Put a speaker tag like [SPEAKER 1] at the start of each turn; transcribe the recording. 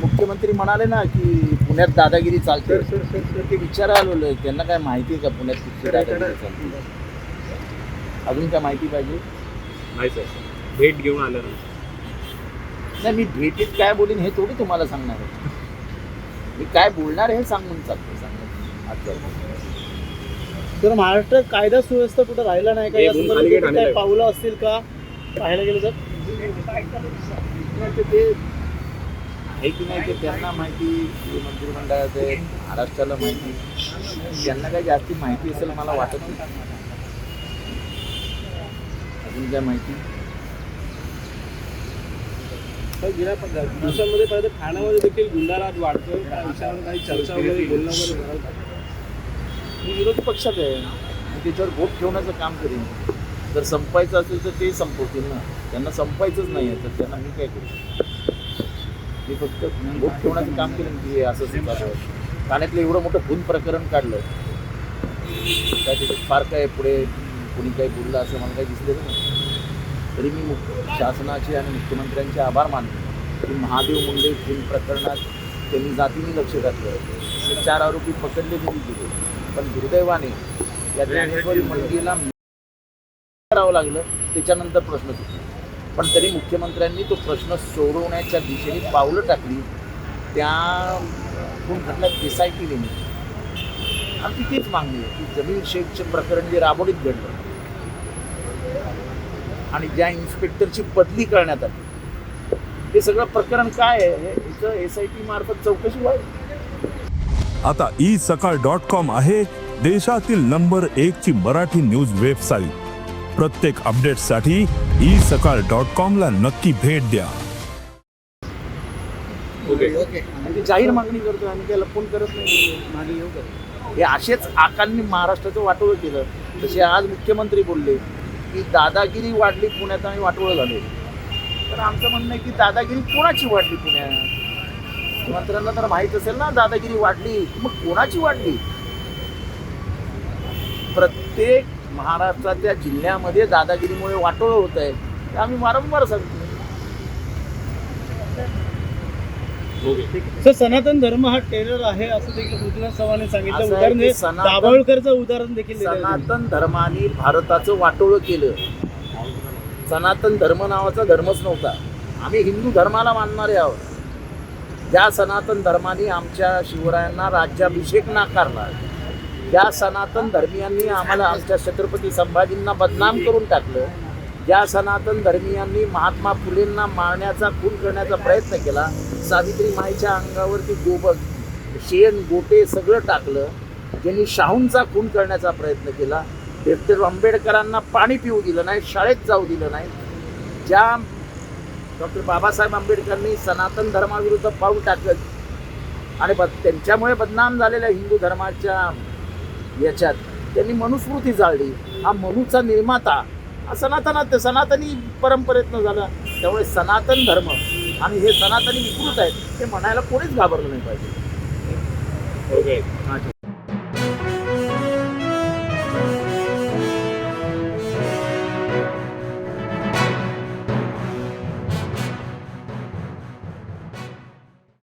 [SPEAKER 1] मुख्यमंत्री म्हणाले ना की पुण्यात दादागिरी चालते.
[SPEAKER 2] सर सर सर
[SPEAKER 1] तर ते विचारायला आलेलो त्यांना काय माहिती आहे का पुण्यात किती दादागिरी चालते? अजून काय माहिती पाहिजे?
[SPEAKER 2] नाही सर. भेट घेऊन आलं ना
[SPEAKER 1] नाही मी भेटीत काय बोलीन हे थोडी तुम्हाला सांगणार आहे. मी काय बोलणार आहे हे सांगून चालतो सांगून. आज
[SPEAKER 3] तर महाराष्ट्रात कायदा सुव्यवस्था कुठं राहिला नाही का? या पावलं असतील का? पाहायला गेलं तर?
[SPEAKER 1] नाही ते आहे की नाही ते त्यांना माहिती आहे महाराष्ट्राला माहिती. त्यांना काही जास्ती माहिती असेल मला वाटत नाही. अजून काय माहिती?
[SPEAKER 3] दिवसांमध्ये ठाण्यामध्ये देखील गुंडाराज वाढतोय. त्या विषयावर काही चर्चा वगैरे बोलणं वगैरे झालं. का?
[SPEAKER 1] मी विरोधी पक्षात आहे. मी त्याच्यावर भोट ठेवण्याचं काम करेन. जर संपायचं असेल तर ते संपवतील ना. त्यांना संपायचंच नाही आहे तर त्यांना मी काय करू? मी फक्त भोट ठेवण्याचं काम केलं की असं असं ठाण्यातलं एवढं मोठं खून प्रकरण काढलं. काय त्याच्यात फार काय पुढे कोणी काही बोललं असं मला काही दिसलेलं नाही. तरी मी मुख्य शासनाचे आणि मुख्यमंत्र्यांचे आभार मानतो. की महादेव मुंडे खून प्रकरणात त्यांनी जातीने लक्ष घातलं. ते चार आरोपी पकडले गेले. गेले पण दुर्दैवाने या ज्ञानेश्वरी मुलगीला करावं लागलं. त्याच्यानंतर प्रश्न सुटला. पण तरी मुख्यमंत्र्यांनी तो प्रश्न सोडवण्याच्या दिशेने पावलं टाकली. त्या खून खटल्यात एस आय टी नेमली आमची तीच मागणी आहे की जमीन शेखचे प्रकरण जे राबवणीत घडलं आणि ज्या इन्स्पेक्टरची बदली करण्यात आली. हे सगळं प्रकरण काय आहे? हे याचं एस आय टी मार्फत चौकशी व्हावी.
[SPEAKER 4] आता ई सकाळ डॉट कॉम आहे देशातील नंबर एक ची मराठी न्यूज वेबसाईट. प्रत्येक अपडेटसाठी ई सकाळ डॉट कॉम ला नक्की भेट द्या.
[SPEAKER 2] ओके
[SPEAKER 1] ती जाहीर मागणी करतो आणि त्याला फोन करत नाही. मागे येऊ करत हे असेच आकांनी महाराष्ट्राचं वाटोळं केलं. तसे आज मुख्यमंत्री बोलले की दादागिरी वाढली पुण्यात आणि वाटोळं झाले. तर आमचं म्हणणं आहे की दादागिरी कोणाची वाढली पुण्यात? मुख्यमंत्र्यांना तर माहीत असेल ना दादागिरी वाढली. मग कोणाची वाढली? प्रत्येक महाराष्ट्राच्या जिल्ह्यामध्ये दादागिरीमुळे वाटोळं होत आहे. ते आम्ही वारंवार सांगतो.
[SPEAKER 2] ओके.
[SPEAKER 3] सर सनातन धर्म हा टेरर आहे असं देखील पृथ्वीराज चव्हाण सांगितलं.
[SPEAKER 1] असं आहे
[SPEAKER 3] उदाहरण
[SPEAKER 1] की सनातन-
[SPEAKER 3] दाभोळकरचं उदाहरण देखील दिलं आहे. त्यांनी.
[SPEAKER 1] सनातन धर्माने भारताचं वाटोळं केलं. सनातन धर्म नावाचा धर्मच नव्हता. आम्ही हिंदू धर्माला मानणारे आहोत. ज्या सनातन धर्माने आमच्या शिवरायांना राज्याभिषेक नाकारला ज्या सनातन धर्मियांनी आम्हाला आमच्या छत्रपती संभाजींना बदनाम करून टाकलं ज्या सनातन धर्मियांनी महात्मा फुलेंना मारण्याचा खून करण्याचा प्रयत्न केला सावित्री माईच्या अंगावरती गोबर शेण गोटे सगळं टाकलं ज्यांनी शाहूंचा खून करण्याचा प्रयत्न केला डॉक्टर आंबेडकरांना पाणी पिऊ दिलं नाही शाळेत जाऊ दिलं नाही ज्या डॉक्टर बाबासाहेब आंबेडकरांनी सनातन धर्माविरुद्ध पाऊल टाकत आणि बद त्यांच्यामुळे बदनाम झालेल्या हिंदू धर्माच्या याच्यात. त्यांनी मनुस्मृती जाळली. हा मनूचा निर्माता हा सनातनात सनातनी परंपरेतनं झाला. त्यामुळे सनातन धर्म आणि हे सनातनी विकृत आहेत हे म्हणायला कोणीच घाबरलं नाही पाहिजे.
[SPEAKER 2] ओके